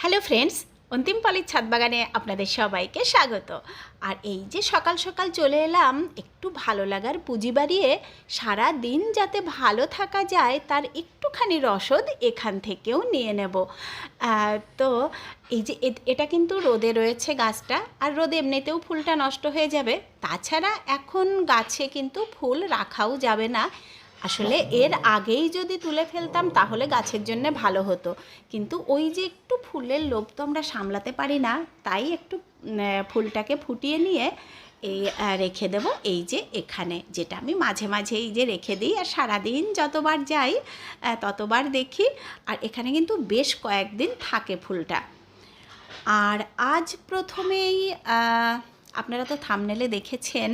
Hello friends অন্তিম পালির ছাদ বাগানে আপনাদের সবাইকে স্বাগত। আর এই যে সকাল সকাল চলে এলাম, একটু ভালো লাগার পুঁজি বাড়িয়ে সারা দিন যাতে ভালো থাকা যায়, তার একটুখানি রসদ এখান থেকেও নিয়ে নেব। তো এই যে এটা কিন্তু রোদে রয়েছে গাছটা, আর রোদে এমনিতেও ফুলটা নষ্ট হয়ে যাবে। তাছাড়া এখন গাছে কিন্তু ফুল রাখাও যাবে না। আসলে এর আগেই যদি তুলে ফেলতাম, তাহলে গাছের জন্য ভালো হতো। কিন্তু ওই যে একটু ফুলের লোভ তো আমরা সামলাতে পারি না, তাই একটু ফুলটাকে ফুটিয়ে নিয়ে এই রেখে দেব। এই যে এখানে, যেটা আমি মাঝে মাঝে এই যে রেখে দিই, আর সারাদিন যতবার যাই ততবার দেখি, আর এখানে কিন্তু বেশ কয়েকদিন থাকে ফুলটা। আর আজ প্রথমেই আপনারা তো থামনেলে দেখেছেন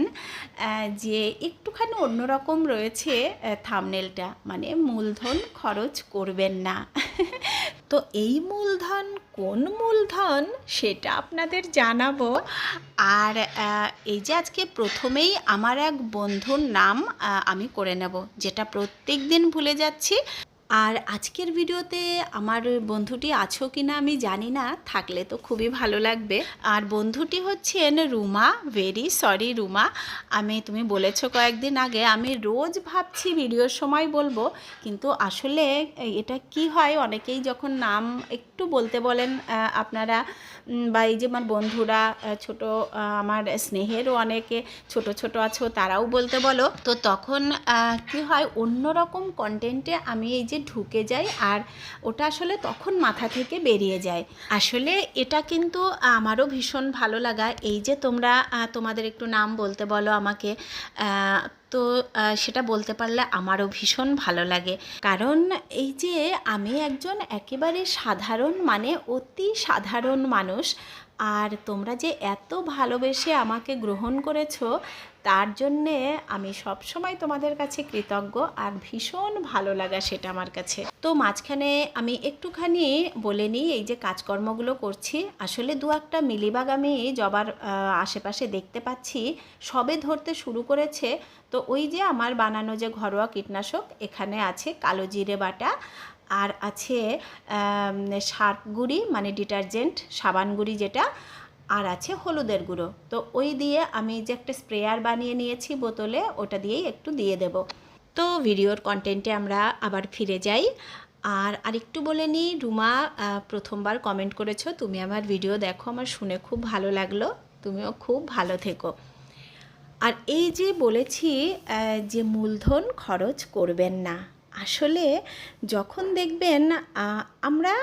যে একটুখানি অন্যরকম রয়েছে থামনেলটা মানে মূলধন খরচ করবেন না। তো এই মূলধন কোন মূলধন সেটা আপনাদের জানাব। আর এই যে আজকে প্রথমেই আমার এক বন্ধুর নাম আমি করে নেব, যেটা প্রত্যেক দিন ভুলে যাচ্ছি। আর আজকের ভিডিওতে আমার বন্ধুটি আছো কি না আমি জানি না, থাকলে তো খুবই ভালো লাগবে। আর বন্ধুটি হচ্ছেন রুমা ভেরি সরি রুমা। আমি, তুমি বলেছ কয়েকদিন আগে, আমি রোজ ভাবছি ভিডিওর সময় বলব, কিন্তু আসলে এটা কি হয়? অনেকেই যখন নাম একটু বলতে বলেন আপনারা বা এই যে আমার বন্ধুরা ছোট আমার স্নেহেরও অনেকে ছোট ছোট আছো, তারাও বলতে বলো। তো তখন কি হয়? অন্যরকম কন্টেন্টে আমি এই যে ঢুকে যায় আর ওটা আসলে তখন মাথা থেকে বেরিয়ে যায়। আসলে এটা কিন্তু আমারও ভীষণ ভালো লাগা। এই যে তোমরা তোমাদের একটু নাম বলতে বলো আমাকে তো সেটা বলতে পারলে আমারও ভীষণ ভালো লাগে। কারণ এই যে আমি একজন একেবারে সাধারণ মানে অতি সাধারণ মানুষ, আর তোমরা যে এত ভালোবেসে আমাকে গ্রহণ করেছ তার জন্যে আমি সব সময় তোমাদের কাছে কৃতজ্ঞ আর ভীষণ ভালো লাগা সেটা আমার কাছে। তো মাঝখানে আমি একটুখানি বলে নিই, এই যে কাজকর্মগুলো করছি, আসলে দু একটা মিলিবাগ আমি জবার আশেপাশে দেখতে পাচ্ছি, সবে ধরতে শুরু করেছে। তো ওই যে আমার বানানো যে ঘরোয়া কীটনাশক, এখানে আছে কালো জিরে বাটা, আর আছে সার্ফ গুঁড়ি মানে ডিটারজেন্ট, সাবান গুঁড়ি যেটা আর আছে হলুদের গুঁড়ো। তো ওই দিয়ে আমি যে একটা স্প্রেয়ার বানিয়ে নিয়েছি বোতলে, ওটা দিয়েই একটু দিয়ে দেব। তো ভিডিওর কন্টেন্টে আমরা আবার ফিরে যাই। আর আরেকটু বলে নিই, রুমা প্রথমবার কমেন্ট করেছ, তুমি আমার ভিডিও দেখো, আমার শুনে খুব ভালো লাগল। তুমিও খুব ভালো থেকো। আর এই যে বলেছি যে মূলধন খরচ করবেন না। আসলে যখন দেখবেন আমরা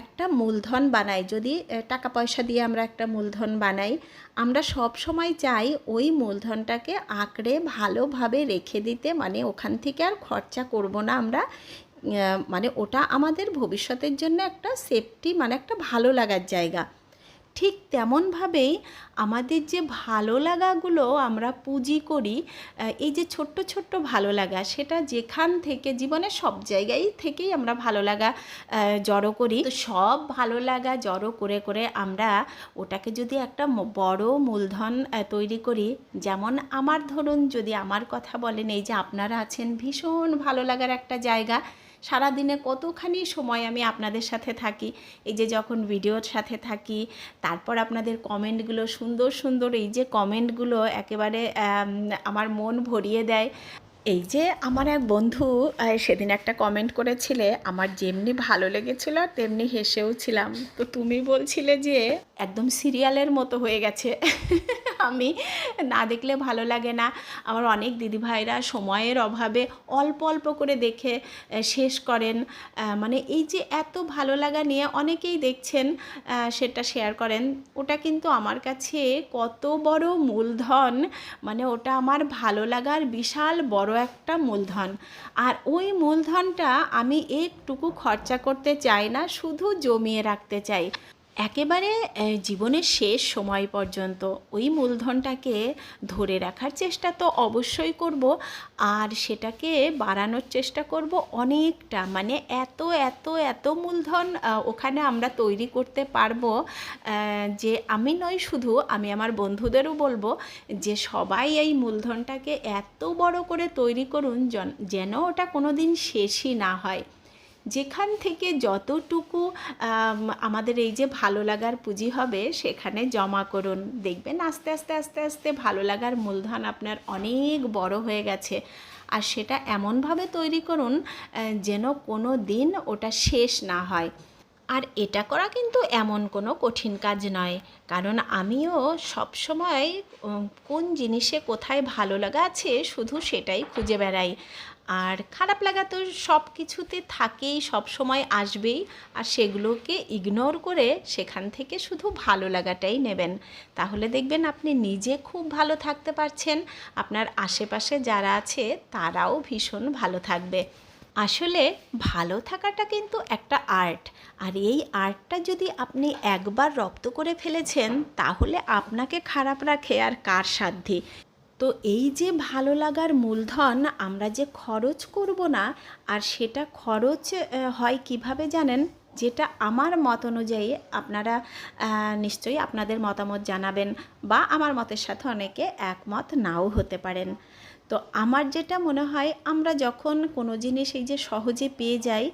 একটা মূলধন বানাই। যদি টাকা পয়সা দিয়ে আমরা একটা মূলধন বানাই, আমরা সব সময় চাই ওই মূলধনটাকে আঁকড়ে ভালোভাবে রেখে দিতে। মানে ওখান থেকে আর খরচা করব না আমরা। মানে ওটা আমাদের ভবিষ্যতের জন্য একটা সেফটি মানে একটা ভালো লাগার জায়গা। ঠিক তেমনভাবেই আমাদের যে ভালো লাগাগুলো আমরা পুঁজি করি এই যে ছোট্ট ছোট্ট ভালো লাগা, সেটা যেখান থেকে জীবনে সব জায়গায় থেকেই আমরা ভালো লাগা জড়ো করি। তো সব ভালো লাগা জড়ো করে করে আমরা ওটাকে যদি একটা বড় মূলধন তৈরি করি, যেমন আমার ধরুন যদি আমার কথা বলেন, এই যে আপনারা আছেন ভীষণ ভালো লাগার একটা জায়গা সারাদিনে কতখানি সময় আমি আপনাদের সাথে থাকি? এই যে যখন ভিডিওর সাথে থাকি, তারপর আপনাদের কমেন্টগুলো সুন্দর সুন্দর, এই যে কমেন্টগুলো একেবারে আমার মন ভরিয়ে দেয়। এই যে আমার এক বন্ধু সেদিন একটা কমেন্ট করেছিলে, আমার যেমনি ভালো লেগেছিল, তেমনি হেসেও ছিলাম। তো তুমি বলছিলে যে, একদম সিরিয়ালের মতো হয়ে গেছে। আমি না দেখলে ভালো লাগে না। আমার অনেক দিদিভাইরা সময়ের অভাবে অল্প অল্প করে দেখে শেষ করেন। মানে এই যে এত ভালো লাগা নিয়ে অনেকেই দেখছেন সেটা শেয়ার করেন। ওটা কিন্তু আমার কাছে কত বড় মূলধন। মানে ওটা আমার ভালো লাগার বিশাল বড় একটা মূলধন। আর ওই মূলধনটা আমি একটুকু খরচা করতে চাই না, শুধু জমিয়ে রাখতে চাই। একেবারে জীবনের শেষ সময় পর্যন্ত ওই মূলধনটাকে ধরে রাখার চেষ্টা তো অবশ্যই করব। আর সেটাকে বাড়ানোর চেষ্টা করব অনেকটা। মানে এত এত এত মূলধন ওখানে আমরা তৈরি করতে পারব যে আমি নয় শুধু, আমি আমার বন্ধুদেরও বলব যে সবাই এই মূলধনটাকে এত বড় করে তৈরি করুন যেন ওটা কোনো দিন শেষই না হয়। যেখান থেকে যতটুকু আমাদের এই যে ভালো লাগার পুঁজি হবে, সেখানে জমা করুন। দেখবেন আস্তে আস্তে আস্তে আস্তে ভালো লাগার মূলধন আপনার অনেক বড় হয়ে গেছে। আর সেটা এমনভাবে তৈরি করুন যেন কোনো দিন ওটা শেষ না হয়। আর এটা করা কিন্তু এমন কোনো কঠিন কাজ নয়। কারণ আমিও সবসময় কোন জিনিসে কোথায় ভালো লাগা আছে, শুধু সেটাই খুঁজে বেড়াই। আর খারাপ লাগা তো সব কিছুতে থাকেই, সব সময় আসবেই। আর সেগুলোকে ইগনোর করে সেখান থেকে শুধু ভালো লাগাটাই নেবেন। তাহলে দেখবেন আপনি নিজে খুব ভালো থাকতে পারছেন। আপনার আশেপাশে যারা আছে তারাও ভীষণ ভালো থাকবে। আসলে ভালো থাকাটা কিন্তু একটা আর্ট আর এই আর্টটা যদি আপনি একবার রপ্ত করে ফেলেছেন, তাহলে আপনাকে খারাপ রাখে আর কার সাধ্যি তো এই যে ভালো লাগার মূলধন আমরা যে খরচ করব না, আর সেটা খরচ হয় কীভাবে জানেন? যেটা আমার মত অনুযায়ী আপনারা নিশ্চয়ই আপনাদের মতামত জানাবেন বা আমার মতের সাথে অনেকে একমত নাও হতে পারেন। তো আমার যেটা মনে হয়, আমরা যখন কোনো জিনিস এই যে সহজে পেয়ে যাই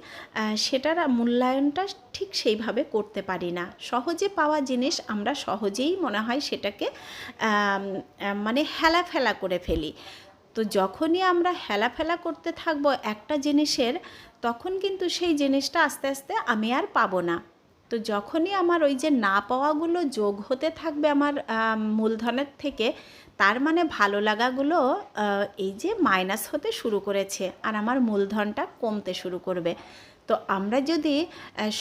সেটার মূল্যায়নটা ঠিক সেইভাবে করতে পারি না। সহজে পাওয়া জিনিস আমরা সহজেই মনে হয় সেটাকে মানে হেলা ফেলা করে ফেলি। তো যখনই আমরা হেলাফেলা করতে থাকব একটা জিনিসের তখন কিন্তু সেই জিনিসটা আস্তে আস্তে আমি আর পাবো না। তো যখনই আমার ওই যে না পাওয়াগুলো যোগ হতে থাকবে আমার মূলধনের থেকে, তার মানে ভালো লাগাগুলো এই যে মাইনাস হতে শুরু করেছে আর আমার মূলধনটা কমতে শুরু করবে। তো আমরা যদি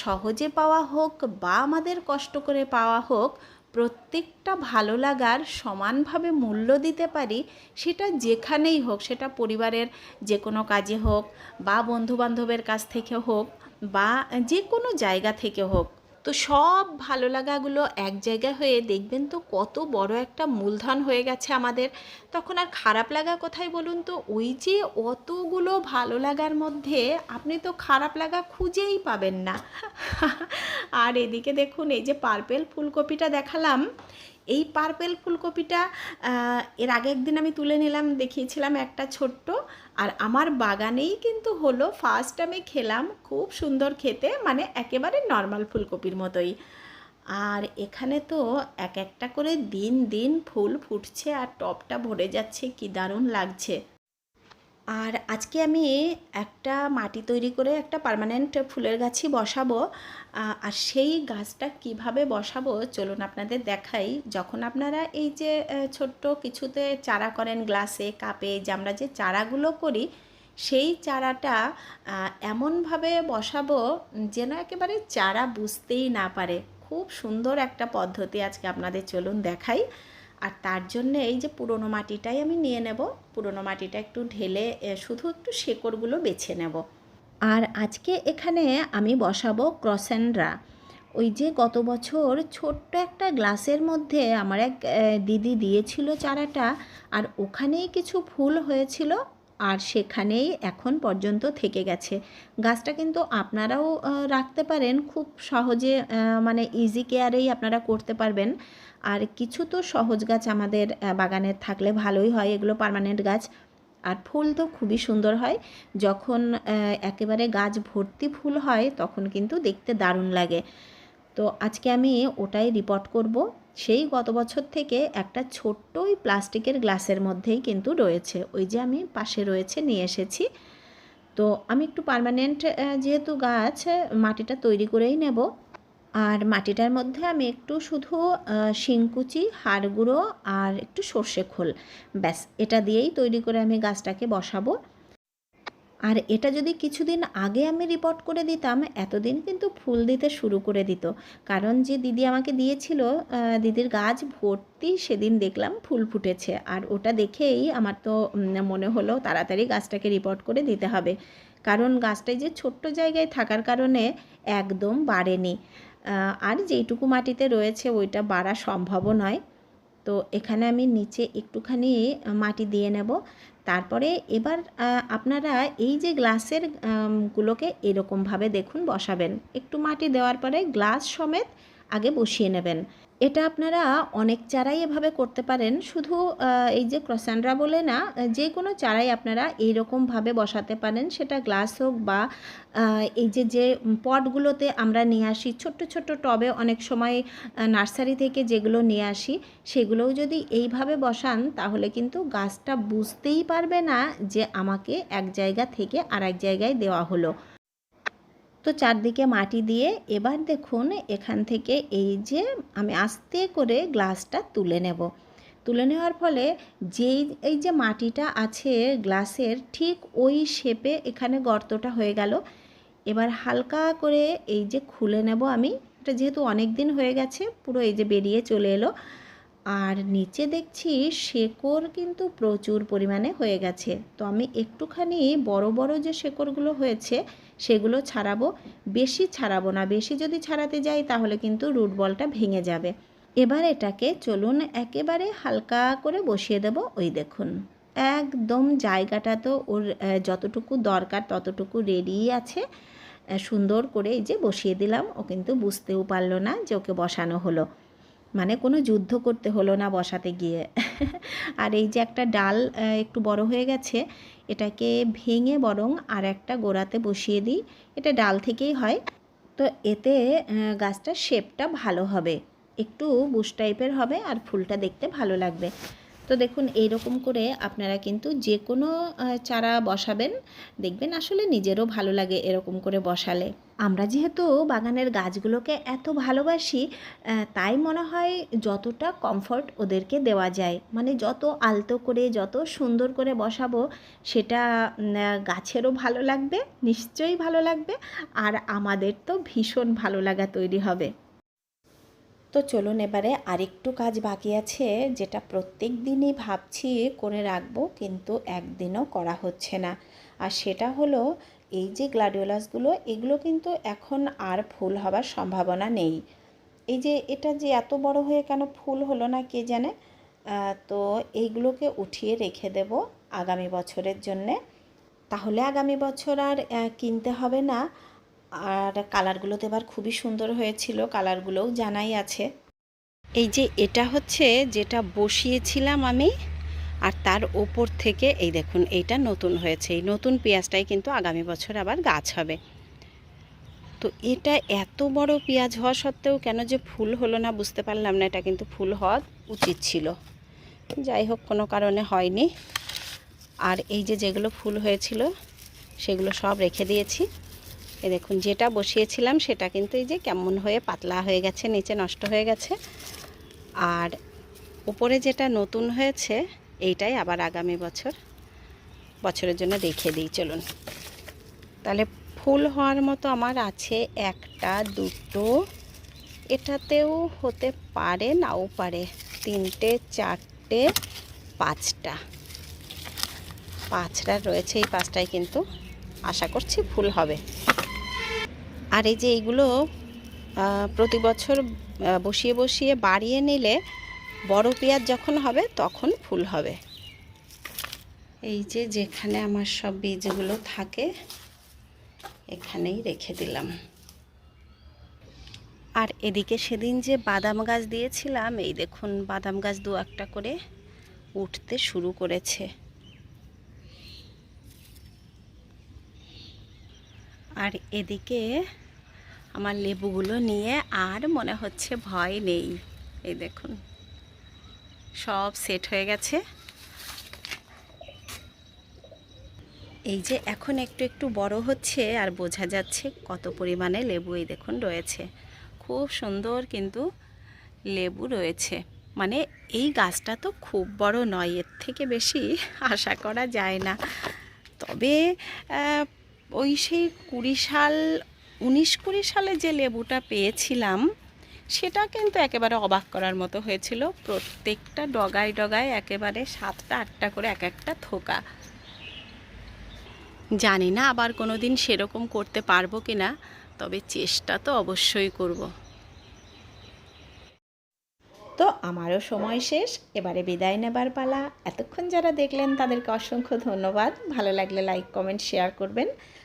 সহজে পাওয়া হোক বা আমাদের কষ্ট করে পাওয়া হোক প্রত্যেকটা ভালো লাগার সমানভাবে মূল্য দিতে পারি, সেটা যেখানেই হোক, সেটা পরিবারের যে কোনো কাজে হোক বা বন্ধুবান্ধবের কাছ থেকে হোক বা যে কোনো জায়গা থেকে হোক। তো সব ভালো লাগাগুলো এক জায়গায় হয়ে দেখবেন তো কত বড় একটা মূলধন হয়ে গেছে আমাদের। তখন আর খারাপ লাগা কোথায় বলুন তো? ওই যে অতগুলো ভালো লাগার মধ্যে আপনি তো খারাপ লাগা খুঁজেই পাবেন না। আর এদিকে দেখুন, এই যে পার্পেল ফুলকপিটা দেখালাম। এই পার্পেল ফুলকপিটা এর আগে একদিন আমি তুলে নিলাম, দেখিয়েছিলাম একটা ছোট্ট। আর আমার বাগানেই কিন্তু হলো ফার্স্ট আমি খেলাম খুব সুন্দর খেতে মানে একেবারে নর্মাল ফুলকপির মতোই। আর এখানে তো এক একটা করে দিন দিন ফুল ফুটছে আর টপটা ভরে যাচ্ছে, কি দারুণ লাগছে। আর আজকে আমি একটা মাটি তৈরি করে একটা পার্মানেন্ট ফুলের গাছই বসাবো। আর সেই গাছটা কীভাবে বসাবো চলুন আপনাদের দেখাই। যখন আপনারা এই যে ছোট্ট কিছুতে চারা করেন গ্লাসে, কাপে, যে আমরা যে চারাগুলো করি, সেই চারাটা এমনভাবে বসাবো যেন একেবারে চারা বুঝতেই না পারে। খুব সুন্দর একটা পদ্ধতি আজকে আপনাদের চলুন দেখাই। আর তার জন্য এই যে পুরনো মাটিটাই আমি নিয়ে নেব। পুরনো মাটিটা একটু ঢেলে শুধু একটু শেকড়গুলো বেছে নেব। আর আজকে এখানে আমি বসাবো ক্রসেনরা ওই যে গত বছর ছোট্ট একটা গ্লাসের মধ্যে আমার এক দিদি দিয়েছিল চারাটা, আর ওখানেই কিছু ফুল হয়েছিল। আর সেখানেই এখন পর্যন্ত থেকে গেছে। গাছটা কিন্তু আপনারাও রাখতে পারেন, খুব সহজে মানে ইজি কেয়ারেই আপনারা করতে পারবেন। আর কিছু তো সহজ গাছ আমাদের বাগানে থাকলে ভালোই হয়, এগুলো পার্মানেন্ট গাছ। আর ফুল তো খুবই সুন্দর হয়। যখন একেবারে গাছ ভর্তি ফুল হয়, তখন কিন্তু দেখতে দারুণ লাগে। তো আজকে আমি ওটাই রিপোর্ট করব। সেই গত বছর থেকে একটা ছোট্ট ওই প্লাস্টিকের গ্লাসের মধ্যেই কিন্তু রয়েছে। ওই যে আমি পাশে রয়েছে, নিয়ে এসেছি। তো আমি একটু পার্মানেন্ট যেহেতু গাছ মাটিটা তৈরি করেই নেব। আর মাটিটার মধ্যে আমি একটু শুধু শিংকুচি হাড় গুঁড়ো আর একটু সর্ষে খোল। ব্যাস, এটা দিয়েই তৈরি করে আমি গাছটাকে বসাবো। আর এটা যদি কিছুদিন আগে আমি রিপোর্ট করে দিতাম, এতদিন কিন্তু ফুল দিতে শুরু করে দিত। কারণ যে দিদি আমাকে দিয়েছিল দিদির গাছ ভর্তি সেদিন দেখলাম ফুল ফুটেছে। আর ওটা দেখেই আমার তো মনে হলো তাড়াতাড়ি গাছটাকে রিপোর্ট করে দিতে হবে। কারণ গাছটাই যে ছোট্ট জায়গায় থাকার কারণে একদম বাড়েনি। আর যেইটুকু মাটিতে রয়েছে ওইটা বাড়া সম্ভবও নয়। তো এখানে আমি নিচে একটুখানি মাটি দিয়ে নেব। তারপরে এবার আপনারা এই যে গ্লাসের গুলোকে এরকমভাবে দেখুন বসাবেন। একটু মাটি দেওয়ার পরে গ্লাস সমেত আগে বসিয়ে নেবেন। এটা আপনারা অনেক চারাই এভাবে করতে পারেন। শুধু এই যে ক্রসান্ড্রা বলে না, যে কোনো চারাই আপনারা এই এইরকমভাবে বসাতে পারেন। সেটা গ্লাস হোক বা এই যে যে পটগুলোতে আমরা নিয়ে আসি, ছোট্ট ছোট্ট টবে অনেক সময় নার্সারি থেকে যেগুলো নিয়ে আসি, সেগুলোও যদি এইভাবে বসান, তাহলে কিন্তু গাছটা বুঝতেই পারবে না যে আমাকে এক জায়গা থেকে আর এক জায়গায় দেওয়া হলো। তো চারদিকে মাটি দিয়ে এবার দেখুন এখান থেকে এই যে আমি আস্তে করে গ্লাসটা তুলে নেব। তুলে নেওয়ার ফলে যেই, এই যে মাটিটা আছে গ্লাসের ঠিক ওই শেপে এখানে গর্তটা হয়ে গেল। এবার হালকা করে এই যে খুলে নেব আমি। এটা যেহেতু অনেক দিন হয়ে গেছে, পুরো এই যে বেরিয়ে চলে এলো। আর নিচে দেখছি শেকড় কিন্তু প্রচুর পরিমাণে হয়ে গেছে। তো আমি একটুখানি বড় বড় যে শেকড়গুলো হয়েছে, সেগুলো ছাড়াবো। বেশি ছাড়াবো না, বেশি যদি ছাড়াতে যাই তাহলে কিন্তু রুট বলটা ভেঙে যাবে। এবার এটাকে চলুন একেবারে হালকা করে বসিয়ে দেব, ওই দেখুন। একদম জায়গাটা তো ওর যতটুকু দরকার ততটুকু রেডি আছে। সুন্দর করে এই যে বসিয়ে দিলাম। ও কিন্তু বুঝতেও পারল না যে ওকে বসানো হলো। মানে কোনো যুদ্ধ করতে হলো না বসাতে গিয়ে। আর এই যে একটা ডাল একটু বড় হয়ে গেছে, এটাকে ভেঙে বরং আর একটা গোড়াতে বসিয়ে দিই। এটা ডাল থেকেই হয়। তো এতে গাছটার শেপটা ভালো হবে। একটু বুশ টাইপের হবে আর ফুলটা দেখতে ভালো লাগবে। তো দেখুন, এইরকম করে আপনারা কিন্তু যে কোনো চারা বসাবেন। দেখবেন আসলে নিজেরও ভালো লাগে এরকম করে বসালে। আমরা যেহেতু বাগানের গাছগুলোকে এত ভালোবাসি তাই মনে হয় যতটা কমফর্ট ওদেরকে দেওয়া যায়। মানে যত আলতো করে, যত সুন্দর করে বসাবো, সেটা গাছেরও ভালো লাগবে, নিশ্চয়ই ভালো লাগবে, আর আমাদের তো ভীষণ ভালো লাগা তৈরি হবে। তো চলুন এবারে আরেকটু কাজ বাকি আছে, যেটা প্রত্যেক দিনই ভাবছি করে রাখব, কিন্তু একদিনও করা হচ্ছে না। আর সেটা হলো, এই যে গ্লাডিওলাসগুলো, এগুলো কিন্তু এখন আর ফুল হবার সম্ভাবনা নেই। এই যে এটা যে এত বড় হয়ে কেন ফুল হলো না কে জানে? তো এইগুলোকে উঠিয়ে রেখে দেব আগামী বছরের জন্যে। তাহলে আগামী বছর আর কিনতে হবে না। আর কালারগুলো তো এবার খুবই সুন্দর হয়েছিল, কালারগুলোও জানাই আছে। এই যে এটা হচ্ছে যেটা বসিয়েছিলাম আমি, আর তার ওপর থেকে এই দেখুন এইটা নতুন হয়েছে। এই নতুন পেঁয়াজটাই কিন্তু আগামী বছর আবার গাছ হবে। তো এটা এত বড় পেঁয়াজ হওয়া সত্ত্বেও কেন যে ফুল হলো না বুঝতে পারলাম না, এটা কিন্তু ফুল হওয়া উচিত ছিল। যাই হোক, কোনো কারণে হয়নি। আর এই যে যেগুলো ফুল হয়েছিল, সেগুলো সব রেখে দিয়েছি। এ দেখুন, যেটা বসিয়েছিলাম সেটা কিন্তু এই যে কেমন হয়ে পাতলা হয়ে গেছে, নিচে নষ্ট হয়ে গেছে। আর উপরে যেটা নতুন হয়েছে, এইটাই আবার আগামী বছর, বছরের জন্য রেখে দিই, চলুন। তাহলে ফুল হওয়ার মতো আমার আছে একটা, দুটো, এটাতেও হতে পারে, নাও পারে, তিনটে, চারটে, পাঁচটা। পাঁচটা রয়েছে এই পাঁচটায় কিন্তু আশা করছি ফুল হবে। আর এই যে এইগুলো প্রতি বছর বসিয়ে বসিয়ে বাড়িয়ে নিলে বড় পেঁয়াজ যখন হবে তখন ফুল হবে। এই যে যেখানে আমার সব বীজগুলো থাকে, এখানেই রেখে দিলাম। আর এদিকে সেদিন যে বাদাম গাছ দিয়েছিলাম, এই দেখুন বাদাম গাছ দু একটা করে উঠতে শুরু করেছে। আর এদিকে আমার লেবুগুলো নিয়ে আর মনে হচ্ছে ভয় নেই। এই দেখুন, সব সেট হয়ে গেছে। এই যে এখন একটু একটু বড় হচ্ছে আর বোঝা যাচ্ছে কত পরিমাণে লেবু এই দেখুন রয়েছে। খুব সুন্দর কিন্তু লেবু রয়েছে। মানে এই গাছটা তো খুব বড় নয়, এর থেকে বেশি আশা করা যায় না। তবে ওই সেই কুড়ি সাল উনিশ কুড়ি সালে যে লেবুটা পেয়েছিলাম, সেটা কিন্তু একেবারে অবাক করার মতো হয়েছিল। প্রত্যেকটা ডগায় ডগায় একেবারে সাতটা, আটটা করে এক একটা থোকা। জানি না আবার কোনো দিন সেরকম করতে পারব কি না তবে চেষ্টা তো অবশ্যই করব। তো আমারও সময় শেষ, এবারে বিদায় নেবার পালা। এতক্ষণ যারা দেখলেন তাদেরকে অসংখ্য ধন্যবাদ। ভালো লাগলে লাইক কমেন্ট শেয়ার করবেন।